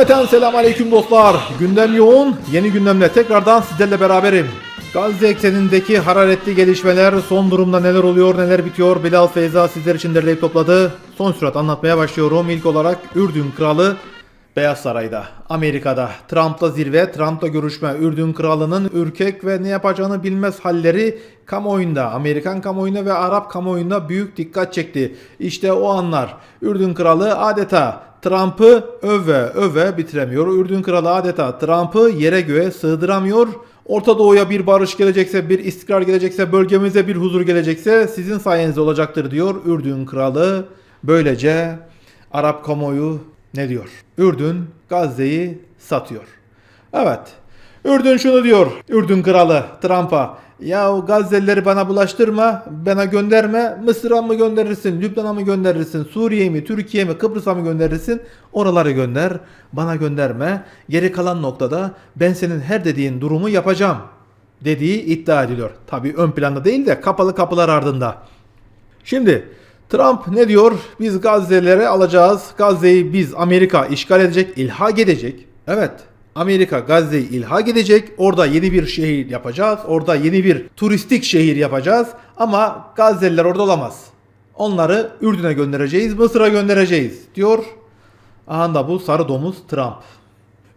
Cümleten selam aleyküm dostlar. Gündem yoğun. Yeni gündemle tekrardan sizlerle beraberim. Gazze eksenindeki hararetli gelişmeler, son durumda neler oluyor, neler bitiyor Bilal Feyza sizler için derleyip topladı. Son sürat anlatmaya başlıyorum. İlk olarak Ürdün Kralı Beyaz Saray'da, Amerika'da, Trump'la zirve, Trump'la görüşme, Ürdün Kralı'nın ürkek ve ne yapacağını bilmez halleri kamuoyunda, Amerikan kamuoyunda ve Arap kamuoyunda büyük dikkat çekti. İşte o anlar. Ürdün Kralı adeta Trump'ı öve öve bitiremiyor. Ürdün Kralı adeta Trump'ı yere göğe sığdıramıyor. Orta Doğu'ya bir barış gelecekse, bir istikrar gelecekse, bölgemize bir huzur gelecekse sizin sayenizde olacaktır diyor Ürdün Kralı. Böylece Arap kamuoyu ne diyor? Ürdün Gazze'yi satıyor. Evet. Ürdün şunu diyor. Ürdün kralı Trump'a. Ya Gazze'lileri bana bulaştırma, bana gönderme. Mısır'a mı gönderirsin, Lübnan'a mı gönderirsin, Suriye'ye mi, Türkiye mi, Kıbrıs'a mı gönderirsin? Oraları gönder, bana gönderme. Geri kalan noktada ben senin her dediğin durumu yapacağım dediği iddia ediliyor. Tabii ön planda değil de kapalı kapılar ardında. Şimdi Trump ne diyor? Biz Gazze'lere alacağız. Gazze'yi biz Amerika işgal edecek, ilhak edecek. Evet. Amerika Gazze'yi ilhak edecek. Orada yeni bir şehir yapacağız. Orada yeni bir turistik şehir yapacağız. Ama Gazze'liler orada olamaz. Onları Ürdün'e göndereceğiz, Mısır'a göndereceğiz diyor. Aha da bu sarı domuz Trump.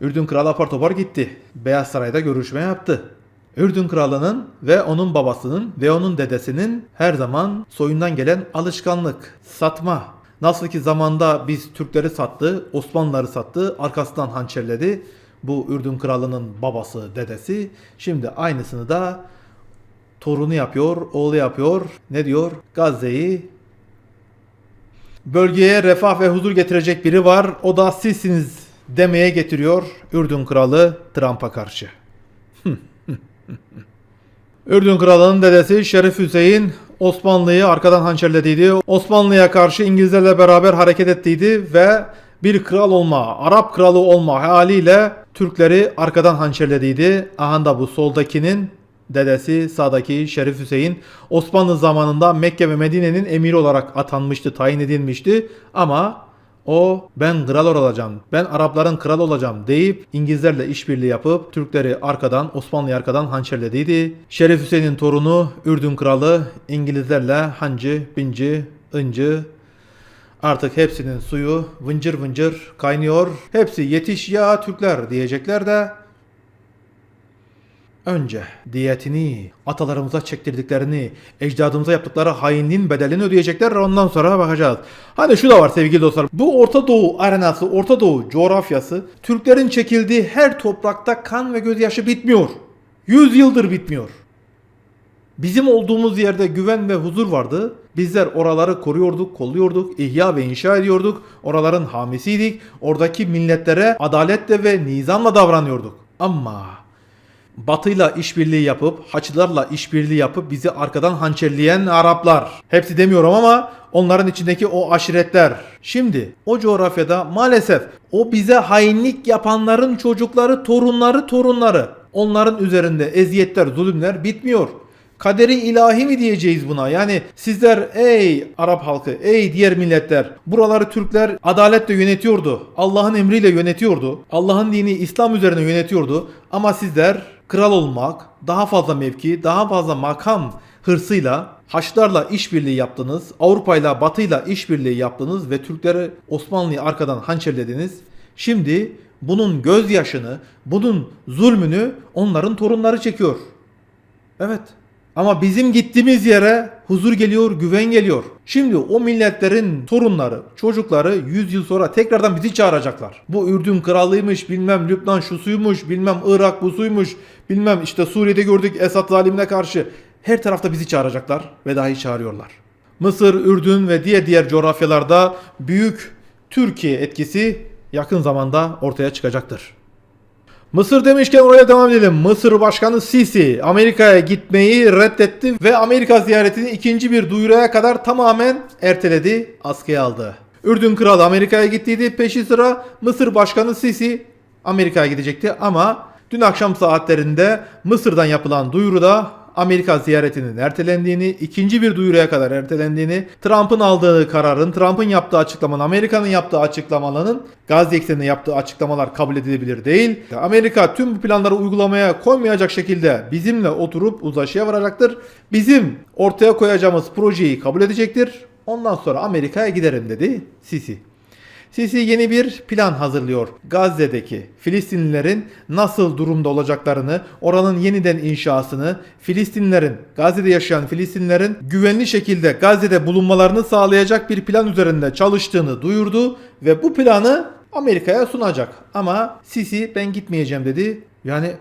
Ürdün kralı apar topar gitti. Beyaz Saray'da görüşme yaptı. Ürdün kralının ve onun babasının ve onun dedesinin her zaman soyundan gelen alışkanlık, satma. Nasıl ki zamanda biz Türkleri sattı, Osmanlıları sattı, arkasından hançerledi. Bu Ürdün kralının babası, dedesi. Şimdi aynısını da torunu yapıyor, oğlu yapıyor. Ne diyor? Gazze'yi Bölgeye refah ve huzur getirecek biri var. O da sizsiniz demeye getiriyor Ürdün kralı Trump'a karşı. Ürdün kralının dedesi Şerif Hüseyin Osmanlı'yı arkadan hançerlediydi. Osmanlı'ya karşı İngilizlerle beraber hareket ettiydi ve bir kral olma, Arap kralı olma haliyle Türkleri arkadan hançerlediydi. Aha da bu soldakinin dedesi sağdaki Şerif Hüseyin Osmanlı zamanında Mekke ve Medine'nin emiri olarak atanmıştı, tayin edilmişti ama o ben kral olacağım, ben Arapların kralı olacağım deyip İngilizlerle işbirliği yapıp Türkleri arkadan, Osmanlı'yı arkadan hançerlediydi. Şerif Hüseyin'in torunu Ürdün kralı İngilizlerle hancı, binci, ıncı artık hepsinin suyu vıncır vıncır kaynıyor. Hepsi yetiş ya Türkler diyecekler de Önce diyetini, atalarımıza çektirdiklerini, ecdadımıza yaptıkları hainliğin bedelini ödeyecekler ondan sonra bakacağız. Hani şu da var sevgili dostlar. Bu Orta Doğu arenası, Orta Doğu coğrafyası Türklerin çekildiği her toprakta kan ve gözyaşı bitmiyor. Yüz yıldır bitmiyor. Bizim olduğumuz yerde güven ve huzur vardı. Bizler oraları koruyorduk, kolluyorduk, ihya ve inşa ediyorduk. Oraların hamisiydik. Oradaki milletlere adaletle ve nizamla davranıyorduk. Ama Batı'yla işbirliği yapıp, Haçlılarla işbirliği yapıp bizi arkadan hançerleyen Araplar. Hepsi demiyorum ama onların içindeki o aşiretler. Şimdi o coğrafyada maalesef o bize hainlik yapanların çocukları, torunları, torunları. Onların üzerinde eziyetler, zulümler bitmiyor. Kaderi ilahi mi diyeceğiz buna? Yani sizler ey Arap halkı, ey diğer milletler, buraları Türkler adaletle yönetiyordu. Allah'ın emriyle yönetiyordu. Allah'ın dini İslam üzerine yönetiyordu. Ama sizler kral olmak, daha fazla mevki, daha fazla makam hırsıyla Haçlarla işbirliği yaptınız, Avrupa'yla Batı'yla işbirliği yaptınız ve Türkleri Osmanlı'yı arkadan hançerlediniz. Şimdi bunun gözyaşını, bunun zulmünü onların torunları çekiyor. Evet. Ama bizim gittiğimiz yere huzur geliyor, güven geliyor. Şimdi o milletlerin torunları, çocukları 100 yıl sonra tekrardan bizi çağıracaklar. Bu Ürdün krallığıymış, bilmem Lübnan şu suymuş, bilmem Irak bu suymuş, bilmem işte Suriye'de gördük Esad zalimine karşı. Her tarafta bizi çağıracaklar ve dahi çağırıyorlar. Mısır, Ürdün ve diğer diğer coğrafyalarda büyük Türkiye etkisi yakın zamanda ortaya çıkacaktır. Mısır demişken oraya devam edelim. Mısır Başkanı Sisi Amerika'ya gitmeyi reddetti ve Amerika ziyaretini ikinci bir duyuruya kadar tamamen erteledi, askıya aldı. Ürdün Kralı Amerika'ya gittiydi. Peşi sıra Mısır Başkanı Sisi Amerika'ya gidecekti ama dün akşam saatlerinde Mısır'dan yapılan duyuruda Amerika ziyaretinin ertelendiğini, ikinci bir duyuruya kadar ertelendiğini, Trump'ın aldığı kararın, Trump'ın yaptığı açıklamanın, Amerika'nın yaptığı açıklamaların Gazze ekseninde yaptığı açıklamalar kabul edilebilir değil. Amerika tüm bu planları uygulamaya koymayacak şekilde bizimle oturup uzlaşıya varacaktır. Bizim ortaya koyacağımız projeyi kabul edecektir. Ondan sonra Amerika'ya giderim dedi Sisi. Sisi yeni bir plan hazırlıyor. Gazze'deki Filistinlilerin nasıl durumda olacaklarını, oranın yeniden inşasını, Filistinlilerin, Gazze'de yaşayan Filistinlilerin güvenli şekilde Gazze'de bulunmalarını sağlayacak bir plan üzerinde çalıştığını duyurdu ve bu planı Amerika'ya sunacak. Ama Sisi ben gitmeyeceğim dedi. Yani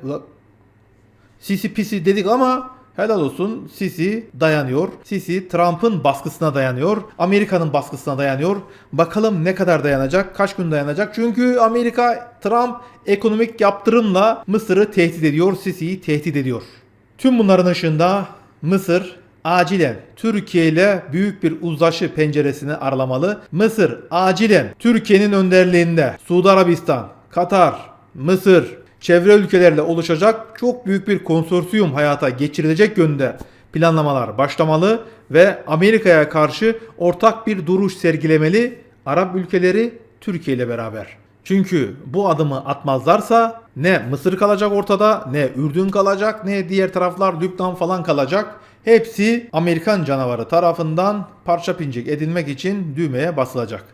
Sisi pisi dedik ama helal olsun Sisi dayanıyor. Sisi Trump'ın baskısına dayanıyor. Amerika'nın baskısına dayanıyor. Bakalım ne kadar dayanacak, kaç gün dayanacak. Çünkü Amerika Trump ekonomik yaptırımla Mısır'ı tehdit ediyor, Sisi'yi tehdit ediyor. Tüm bunların ışığında Mısır acilen Türkiye ile büyük bir uzlaşı penceresini aralamalı. Mısır acilen Türkiye'nin önderliğinde Suudi Arabistan, Katar, Mısır, çevre ülkelerle oluşacak çok büyük bir konsorsiyum hayata geçirilecek yönde planlamalar başlamalı ve Amerika'ya karşı ortak bir duruş sergilemeli Arap ülkeleri Türkiye ile beraber. Çünkü bu adımı atmazlarsa ne Mısır kalacak ortada, ne Ürdün kalacak, ne diğer taraflar Lübnan falan kalacak. Hepsi Amerikan canavarı tarafından parça pincik edilmek için düğmeye basılacak.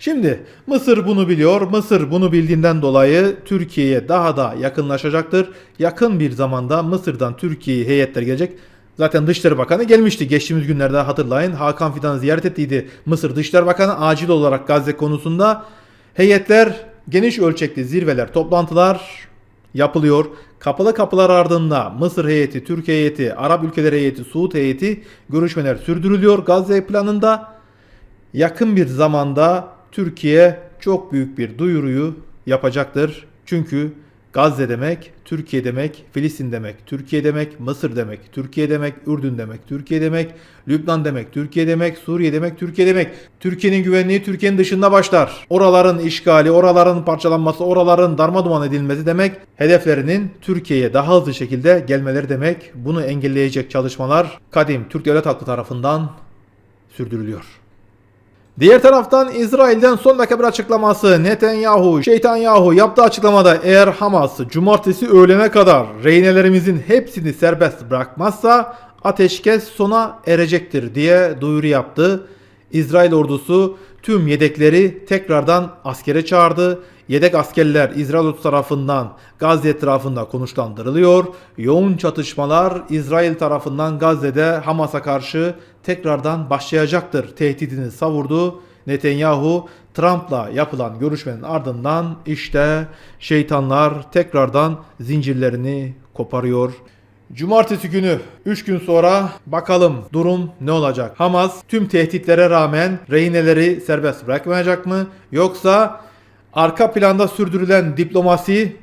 Şimdi Mısır bunu biliyor. Mısır bunu bildiğinden dolayı Türkiye'ye daha da yakınlaşacaktır. Yakın bir zamanda Mısır'dan Türkiye'ye heyetler gelecek. Zaten Dışişleri Bakanı gelmişti. Geçtiğimiz günlerde hatırlayın. Hakan Fidan'ı ziyaret ettiydi. Mısır Dışişleri Bakanı acil olarak Gazze konusunda heyetler geniş ölçekli zirveler, toplantılar yapılıyor. Kapalı kapılar ardında Mısır heyeti, Türkiye heyeti, Arap ülkeleri heyeti, Suud heyeti görüşmeler sürdürülüyor Gazze planında yakın bir zamanda Türkiye çok büyük bir duyuruyu yapacaktır. Çünkü Gazze demek, Türkiye demek, Filistin demek, Türkiye demek, Mısır demek, Türkiye demek, Ürdün demek, Türkiye demek, Lübnan demek, Türkiye demek, Suriye demek, Türkiye demek. Türkiye'nin güvenliği Türkiye'nin dışında başlar. Oraların işgali, oraların parçalanması, oraların darmaduman edilmesi demek hedeflerinin Türkiye'ye daha hızlı şekilde gelmeleri demek. Bunu engelleyecek çalışmalar kadim Türk Devlet Halkı tarafından sürdürülüyor. Diğer taraftan İsrail'den son dakika bir açıklaması Netanyahu, Şeytanyahu yaptığı açıklamada eğer Hamas cumartesi öğlene kadar rehinelerimizin hepsini serbest bırakmazsa ateşkes sona erecektir diye duyuru yaptı. İsrail ordusu tüm yedekleri tekrardan askere çağırdı. Yedek askerler İsrail tarafından Gazze etrafında konuşlandırılıyor. Yoğun çatışmalar İsrail tarafından Gazze'de Hamas'a karşı tekrardan başlayacaktır tehdidini savurdu. Netanyahu Trump'la yapılan görüşmenin ardından işte şeytanlar tekrardan zincirlerini koparıyor. Cumartesi günü 3 gün sonra bakalım durum ne olacak? Hamas tüm tehditlere rağmen rehineleri serbest bırakmayacak mı? Yoksa arka planda sürdürülen diplomasi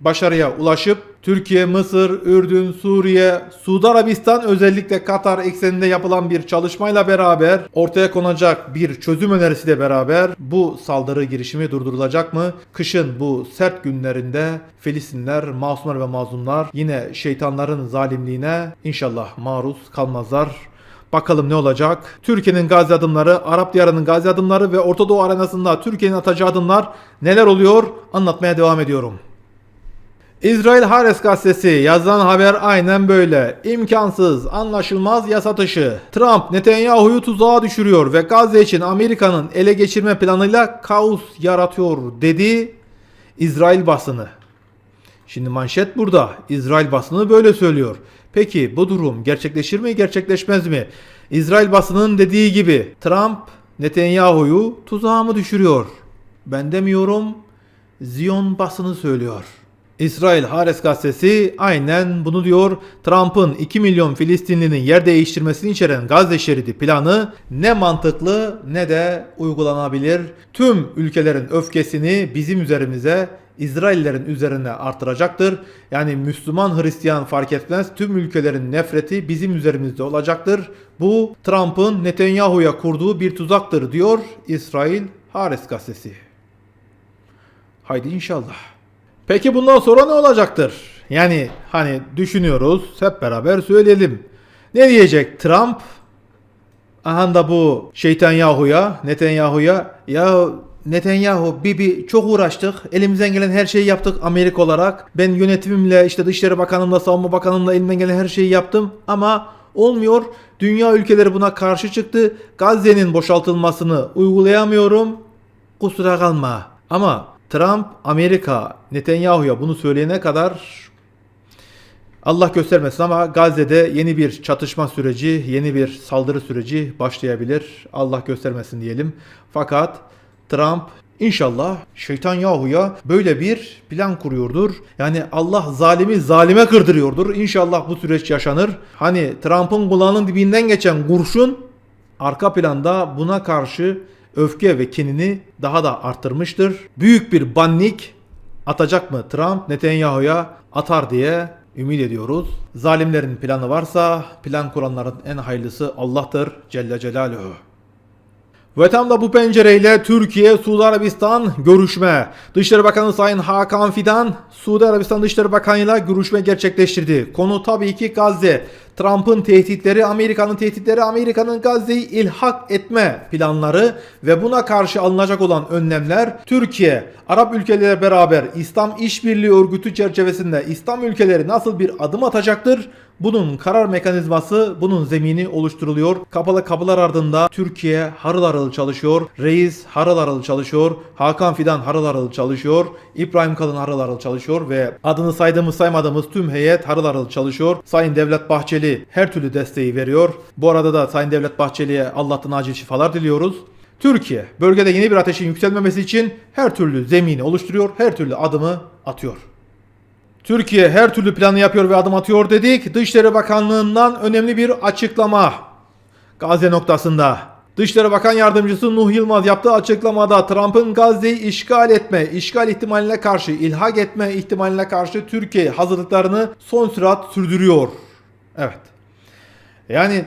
başarıya ulaşıp Türkiye, Mısır, Ürdün, Suriye, Suudi Arabistan özellikle Katar ekseninde yapılan bir çalışmayla beraber ortaya konacak bir çözüm önerisiyle beraber bu saldırı girişimi durdurulacak mı? Kışın bu sert günlerinde Filistinler, masumlar ve mazlumlar yine şeytanların zalimliğine inşallah maruz kalmazlar. Bakalım ne olacak? Türkiye'nin gazi adımları, Arap diyarının gazi adımları ve Orta Doğu arenasında Türkiye'nin atacağı adımlar neler oluyor? Anlatmaya devam ediyorum. İsrail Hares gazetesi yazılan haber aynen böyle. İmkansız, anlaşılmaz yasa dışı. Trump Netanyahu'yu tuzağa düşürüyor ve Gazze için Amerika'nın ele geçirme planıyla kaos yaratıyor dedi İsrail basını. Şimdi manşet burada. İsrail basını böyle söylüyor. Peki bu durum gerçekleşir mi gerçekleşmez mi? İsrail basının dediği gibi Trump Netanyahu'yu tuzağa mı düşürüyor? Ben demiyorum. Ziyon basını söylüyor. İsrail Hares gazetesi aynen bunu diyor. Trump'ın 2 milyon Filistinlinin yer değiştirmesini içeren Gazze şeridi planı ne mantıklı ne de uygulanabilir. Tüm ülkelerin öfkesini bizim üzerimize İsraillerin üzerine artıracaktır. Yani Müslüman Hristiyan fark etmez tüm ülkelerin nefreti bizim üzerimizde olacaktır. Bu Trump'ın Netanyahu'ya kurduğu bir tuzaktır diyor İsrail Hares gazetesi. Haydi inşallah. Peki bundan sonra ne olacaktır? Yani hani düşünüyoruz hep beraber söyleyelim. Ne diyecek Trump? Aha da bu şeytan Yahu'ya, Netanyahu'ya ya Netanyahu, Bibi çok uğraştık. Elimizden gelen her şeyi yaptık Amerika olarak. Ben yönetimimle, işte Dışişleri Bakanımla, Savunma Bakanımla elimden gelen her şeyi yaptım. Ama olmuyor. Dünya ülkeleri buna karşı çıktı. Gazze'nin boşaltılmasını uygulayamıyorum. Kusura kalma. Ama Trump, Amerika, Netanyahu'ya bunu söyleyene kadar Allah göstermesin ama Gazze'de yeni bir çatışma süreci, yeni bir saldırı süreci başlayabilir. Allah göstermesin diyelim. Fakat Trump inşallah şeytan Yahu'ya böyle bir plan kuruyordur. Yani Allah zalimi zalime kırdırıyordur. İnşallah bu süreç yaşanır. Hani Trump'ın kulağının dibinden geçen kurşun arka planda buna karşı öfke ve kinini daha da arttırmıştır. Büyük bir bannik atacak mı Trump Netanyahu'ya atar diye ümit ediyoruz. Zalimlerin planı varsa plan kuranların en hayırlısı Allah'tır Celle Celaluhu. Ve tam da bu pencereyle Türkiye, Suudi Arabistan görüşme. Dışişleri Bakanı Sayın Hakan Fidan, Suudi Arabistan Dışişleri Bakanı'yla görüşme gerçekleştirdi. Konu tabii ki Gazze. Trump'ın tehditleri, Amerika'nın tehditleri, Amerika'nın Gazze'yi ilhak etme planları ve buna karşı alınacak olan önlemler Türkiye, Arap ülkeleriyle beraber İslam İşbirliği Örgütü çerçevesinde İslam ülkeleri nasıl bir adım atacaktır? Bunun karar mekanizması, bunun zemini oluşturuluyor. Kapalı kapılar ardında Türkiye harıl harıl çalışıyor. Reis harıl harıl çalışıyor. Hakan Fidan harıl harıl çalışıyor. İbrahim Kalın harıl harıl çalışıyor ve adını saydığımız saymadığımız tüm heyet harıl harıl çalışıyor. Sayın Devlet Bahçeli her türlü desteği veriyor. Bu arada da Sayın Devlet Bahçeli'ye Allah'tan acil şifalar diliyoruz. Türkiye bölgede yeni bir ateşin yükselmemesi için her türlü zemini oluşturuyor, her türlü adımı atıyor. Türkiye her türlü planı yapıyor ve adım atıyor dedik. Dışişleri Bakanlığı'ndan önemli bir açıklama. Gazze noktasında. Dışişleri Bakan Yardımcısı Nuh Yılmaz yaptığı açıklamada Trump'ın Gazze'yi işgal etme, işgal ihtimaline karşı, ilhak etme ihtimaline karşı Türkiye hazırlıklarını son sürat sürdürüyor. Evet. Yani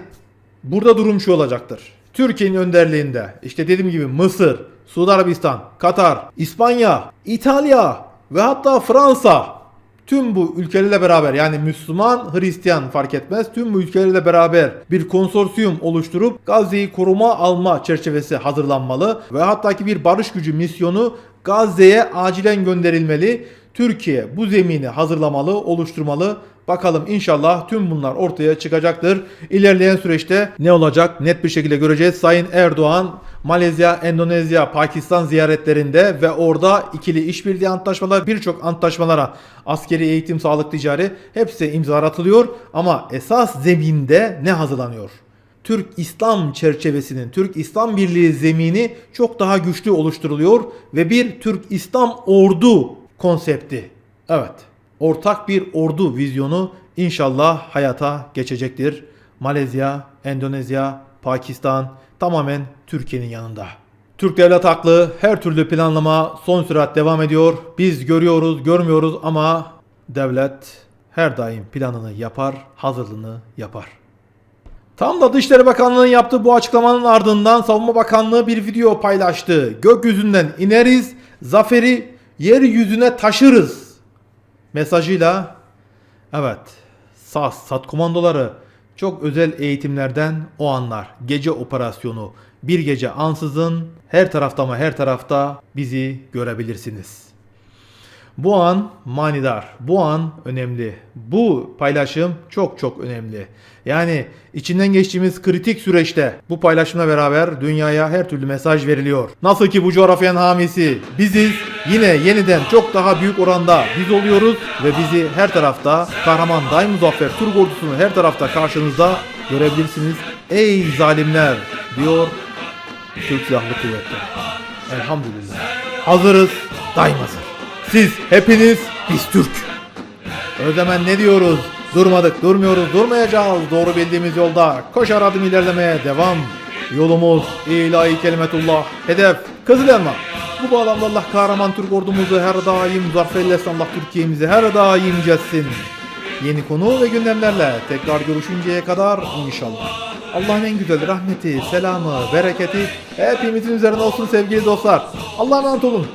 burada durum şu olacaktır. Türkiye'nin önderliğinde işte dediğim gibi Mısır, Suudi Arabistan, Katar, İspanya, İtalya ve hatta Fransa tüm bu ülkelerle beraber yani Müslüman, Hristiyan fark etmez tüm bu ülkelerle beraber bir konsorsiyum oluşturup Gazze'yi koruma alma çerçevesi hazırlanmalı ve hatta ki bir barış gücü misyonu Gazze'ye acilen gönderilmeli. Türkiye bu zemini hazırlamalı, oluşturmalı. Bakalım inşallah tüm bunlar ortaya çıkacaktır. İlerleyen süreçte ne olacak net bir şekilde göreceğiz. Sayın Erdoğan Malezya, Endonezya, Pakistan ziyaretlerinde ve orada ikili işbirliği antlaşmalar birçok antlaşmalara askeri eğitim, sağlık, ticari hepsi imza atılıyor ama esas zeminde ne hazırlanıyor? Türk İslam çerçevesinin, Türk İslam Birliği zemini çok daha güçlü oluşturuluyor ve bir Türk İslam ordu konsepti. Evet, ortak bir ordu vizyonu inşallah hayata geçecektir. Malezya, Endonezya, Pakistan tamamen Türkiye'nin yanında. Türk devlet haklı, her türlü planlama son sürat devam ediyor. Biz görüyoruz, görmüyoruz ama devlet her daim planını yapar, hazırlığını yapar. Tam da Dışişleri Bakanlığı'nın yaptığı bu açıklamanın ardından Savunma Bakanlığı bir video paylaştı. Gökyüzünden ineriz, zaferi yeryüzüne taşırız mesajıyla evet SAS, SAT komandoları çok özel eğitimlerden o anlar. Gece operasyonu, bir gece ansızın her tarafta ama her tarafta bizi görebilirsiniz. Bu an manidar, bu an önemli. Bu paylaşım çok çok önemli. Yani içinden geçtiğimiz kritik süreçte bu paylaşımla beraber dünyaya her türlü mesaj veriliyor. Nasıl ki bu coğrafyanın hamisi biziz, yine yeniden çok daha büyük oranda biz oluyoruz ve bizi her tarafta kahraman daim muzaffer Türk ordusunu her tarafta karşınızda görebilirsiniz. Ey zalimler diyor Türk Silahlı Kuvvetleri. Elhamdülillah. Hazırız, daim hazır. Siz hepiniz biz Türk. Zaman ne diyoruz? Durmadık, durmuyoruz, durmayacağız. Doğru bildiğimiz yolda koşar adım ilerlemeye devam. Yolumuz ilahi kelimetullah. Hedef Kızıl Elma. Bu bağlamda Allah kahraman Türk ordumuzu her daim zaferlesin. Allah Türkiye'mizi her daim cessin. Yeni konu ve gündemlerle tekrar görüşünceye kadar inşallah. Allah'ın en güzel rahmeti, selamı, bereketi hepimizin üzerine olsun sevgili dostlar. Allah'a emanet olun.